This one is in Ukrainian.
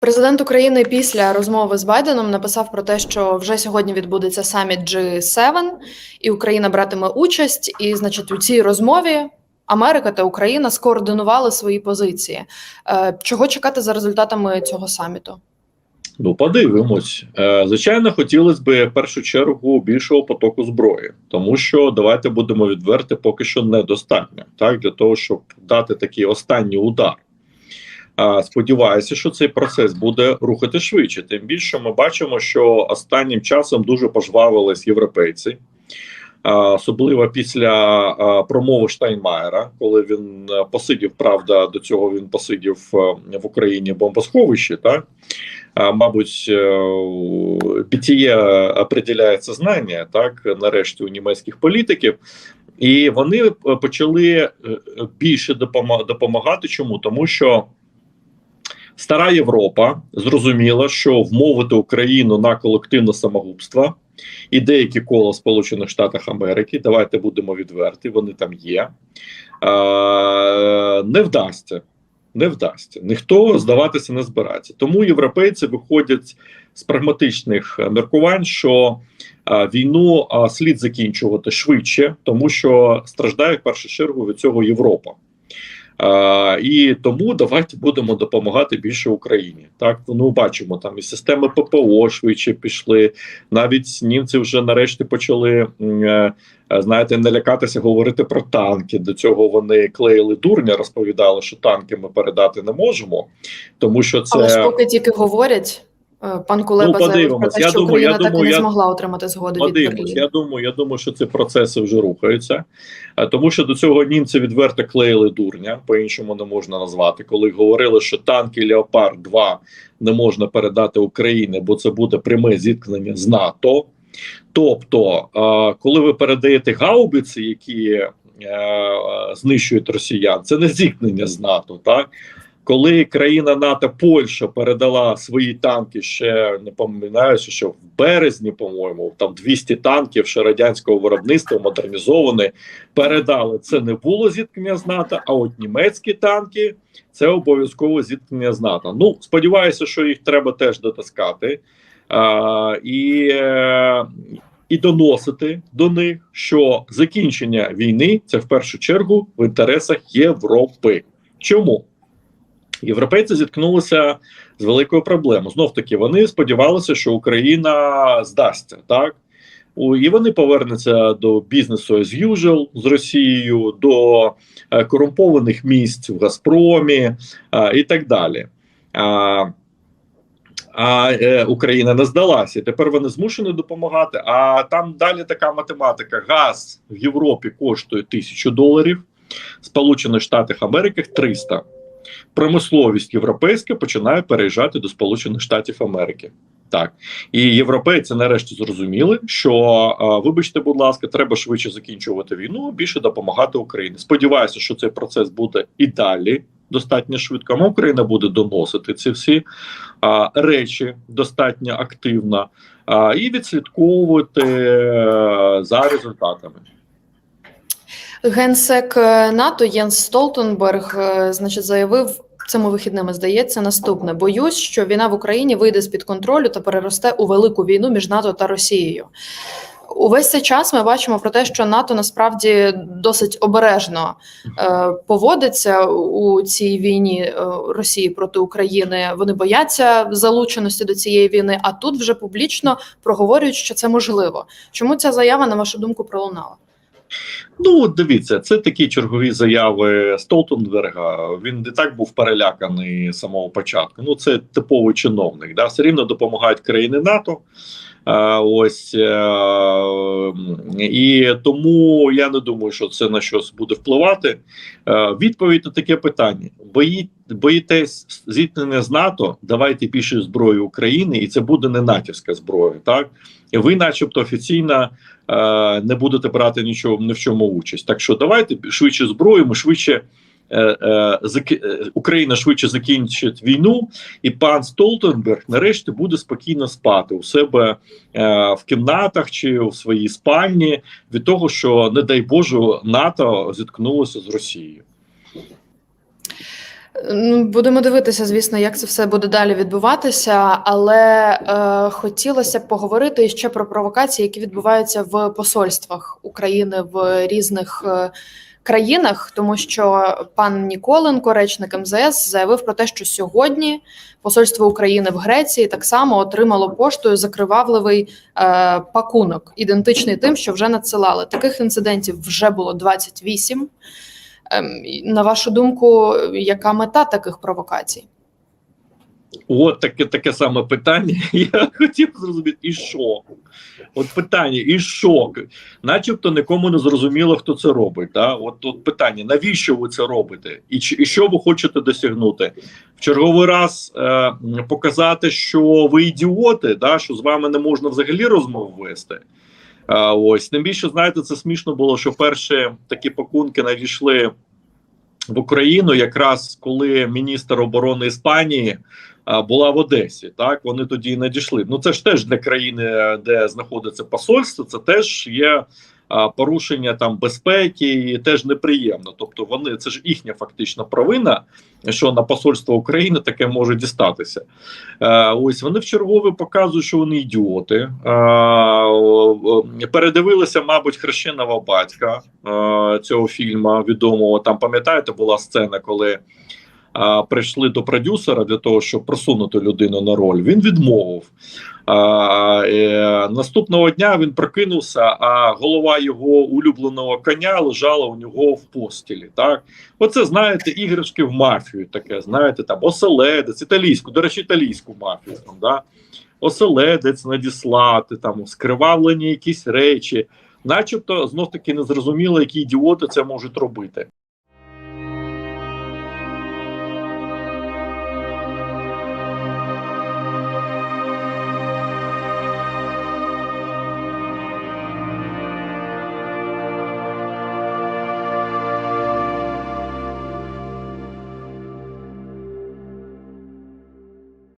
Президент України після розмови з Байденом написав про те, що вже сьогодні відбудеться саміт G7, і Україна братиме участь. І, значить, у цій розмові Америка та Україна скоординували свої позиції. Е, Чого чекати за результатами цього саміту? Ну, подивимось. Е, Звичайно, хотілося б в першу чергу більшого потоку зброї, тому що давайте будемо відверти, поки що недостатньо, так для того, щоб дати такий останній удар. Сподіваюся, що цей процес буде рухати швидше. Тим більше ми бачимо, що останнім часом дуже пожвавились європейці. Особливо після промови Штайнмаєра, коли він посидів, правда, до цього він посидів в Україні бомбосховищі, так мабуть, е, бітіє определяє знання, так нарешті у німецьких політиків, і вони е, почали е, більше допомагати. Чому? Тому що стара Європа зрозуміла, що вмовити Україну на колективне самогубство і деякі кола в Сполучених Штатах Америки, давайте будемо відверті, вони там є, е, не вдасться. Не вдасться. Ніхто здаватися не збирається. Тому європейці виходять з прагматичних міркувань, що е, війну е, слід закінчувати швидше, тому що страждає в першу чергу від цього Європа. Е, і тому давайте будемо допомагати більше Україні. Так ну бачимо там і системи ППО швидше пішли. Навіть німці вже нарешті почали е, е, знаєте, не лякатися говорити про танки. До цього вони клеїли дурня, розповідали, що танки ми передати не можемо, тому що це Але ж поки тільки говорять, пан Кулеба Ну, подивимось. те, Я що думаю, я Україна так і не я- змогла отримати згоду від Берліна. Я думаю, я думаю, що ці процеси вже рухаються, Е, тому що до цього німці відверто клеїли дурня, по-іншому не можна назвати. Коли говорили, що танки Леопард 2 не можна передати Україні, бо це буде пряме зіткнення з НАТО. Тобто, е, коли ви передаєте гаубиці, які е, знищують росіян, це не зіткнення з НАТО, так. Коли країна НАТО Польща передала свої танки ще не пам'ятаюся, що в березні, по-моєму, там 200 танків ще радянського виробництва модернізовані, передали. Це не було зіткнення з НАТО, а от німецькі танки це обов'язково зіткнення з НАТО. Ну сподіваюся, що їх треба теж дотискати а, і, і доносити до них, що закінчення війни це в першу чергу в інтересах Європи. Чому? Європейці зіткнулися з великою проблемою. Знов таки, вони сподівалися, що Україна здасться, так? І вони повернуться до бізнесу as usual з Росією, до е, корумпованих місць в Газпромі е, і так далі. А, а е, Україна не здалася. Тепер вони змушені допомагати. А там далі така математика: газ в Європі коштує тисячу доларів, Сполучених Штатах Америки 300 промисловість європейська починає переїжджати до Сполучених Штатів Америки. Так і європейці нарешті зрозуміли, що вибачте, будь ласка, треба швидше закінчувати війну, більше допомагати Україні. Сподіваюся, що цей процес буде і далі достатньо швидко. А Україна буде доносити ці всі а, речі достатньо активно а, і відслідковувати е, за результатами. Генсек е, НАТО Єнс Столтенберг, е, значить, заявив цими вихідними, здається, наступне: боюсь, що війна в Україні вийде з під контролю та переросте у велику війну між НАТО та Росією. Увесь цей час ми бачимо про те, що НАТО насправді досить обережно е, поводиться у цій війні е, Росії проти України. Вони бояться залученості до цієї війни, а тут вже публічно проговорюють, що це можливо. Чому ця заява, на вашу думку, пролунала? Ну, дивіться, це такі чергові заяви Столтенберга. Він не так був переляканий з самого початку. Ну, це типовий чиновник. Да? Все рівно допомагають країни НАТО. А, ось е, і тому я не думаю, що це на щось буде впливати. Е, відповідь на таке питання: Бої, боїтесь зіткнення з НАТО, давайте більше зброї України, і це буде не натівська зброя. Так ви, начебто, офіційно е, не будете брати нічого ні в чому участь. Так що давайте швидше зброю, ми швидше. Е, е, е, Україна швидше закінчить війну, і пан Столтенберг нарешті буде спокійно спати у себе в кімнатах чи у своїй спальні від того, що не дай Боже НАТО зіткнулося з Росією. Ну, будемо дивитися, звісно, як це все буде далі відбуватися, але е, хотілося б поговорити ще про провокації, які відбуваються в посольствах України в різних е, країнах, тому що пан Ніколенко, речник МЗС, заявив про те, що сьогодні посольство України в Греції так само отримало поштою закривавливий е, пакунок, ідентичний тим, що вже надсилали. Таких інцидентів вже було 28. Е, На вашу думку, яка мета таких провокацій? От таке таке саме питання. Я хотів зрозуміти, і що? От питання, і що? Начебто нікому не зрозуміло, хто це робить. Да? От, от питання: навіщо ви це робите? І, і що ви хочете досягнути? В черговий раз е, показати, що ви ідіоти, да? що з вами не можна взагалі розмов вести. Е, ось тим більше, знаєте, це смішно було, що перші такі пакунки надійшли в Україну, якраз коли міністр оборони Іспанії а, була в Одесі. Так вони тоді і надійшли. Ну це ж теж для країни, де знаходиться посольство, це теж є порушення там безпеки, і теж неприємно. Тобто, вони це ж їхня фактична провина, що на посольство України таке може дістатися. Е, ось вони в чергове показують, що вони ідіоти. Е, о, передивилися, мабуть, хрещеного батька е, цього фільму відомого. Там пам'ятаєте, була сцена, коли а, прийшли до продюсера для того, щоб просунути людину на роль. Він відмовив. А, е, наступного дня він прокинувся, а голова його улюбленого коня лежала у нього в постілі. Так, оце знаєте, іграшки в мафію. Таке знаєте, там оселедець, італійську, до речі, італійську мафію. Там, да? Оселедець надіслати, там скривавлені якісь речі, начебто знов таки незрозуміло, які ідіоти це можуть робити.